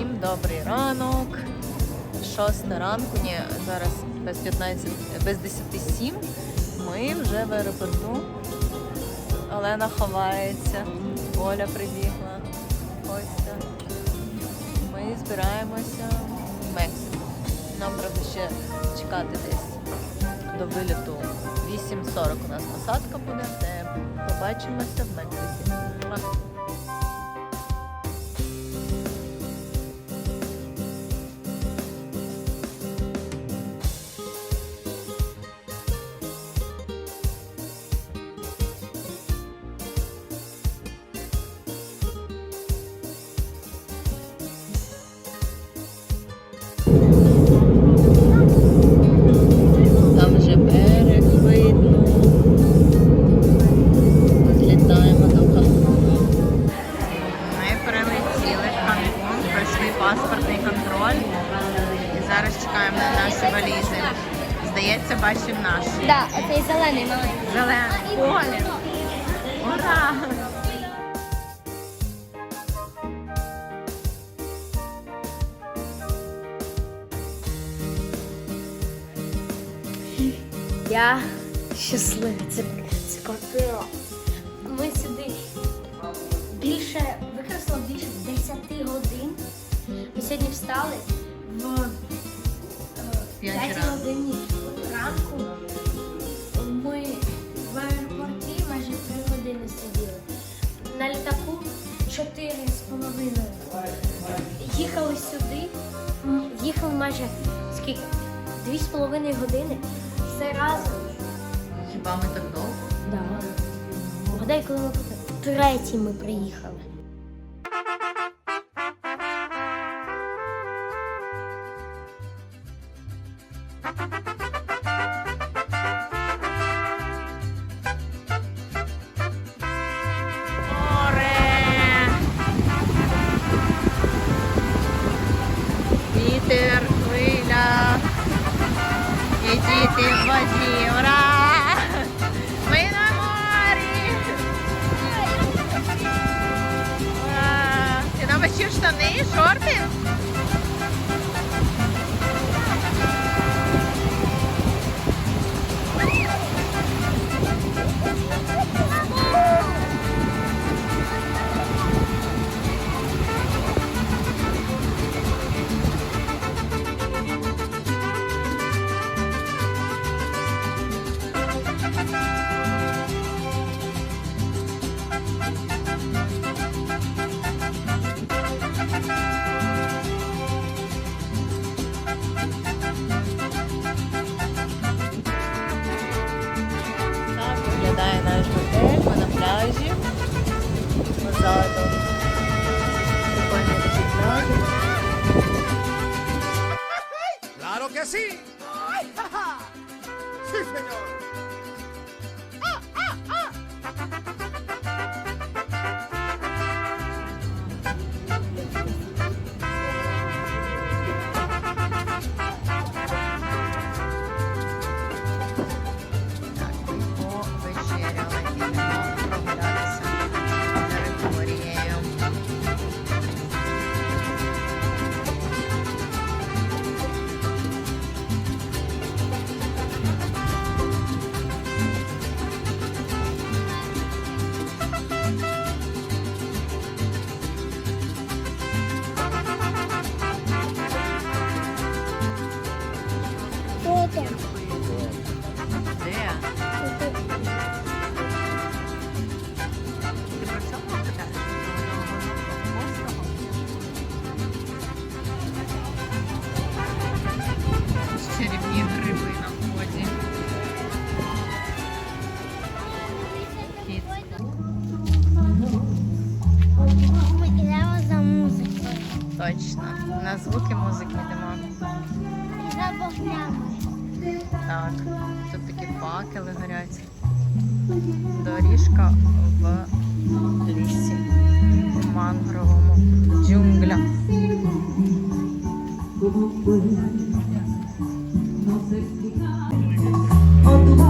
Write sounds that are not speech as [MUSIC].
Всім добрий ранок. Шоста ранку, ні, зараз без 15, без 10. Ми вже в аеропорту. Олена ховається, Оля прибігла. Костя. Ми збираємося в Мексику. Нам правда ще чекати десь до виліту. 8.40 у нас посадка буде, де побачимося в Мексиці. Валізи. Здається, бачив наш. Да, це зелений маленький. Зелений колір. Ура! Я щаслива. 5 ранку. годині ранку. Ми в аеропорті майже 3 години сиділи. На літаку 4 з половиною. Їхали сюди, їхали майже скільки? Дві з половиною години. Все разом. Хіба ми так довго? Да. Гадай, коли ми третій ми приїхали. Bye. ¡Claro que sí! [LAUGHS] ¡Sí, señor! точно. На звуки музики йдемо. Так, тут такі факели горять. Доріжка в лісі. В мангровому джунглях. Одна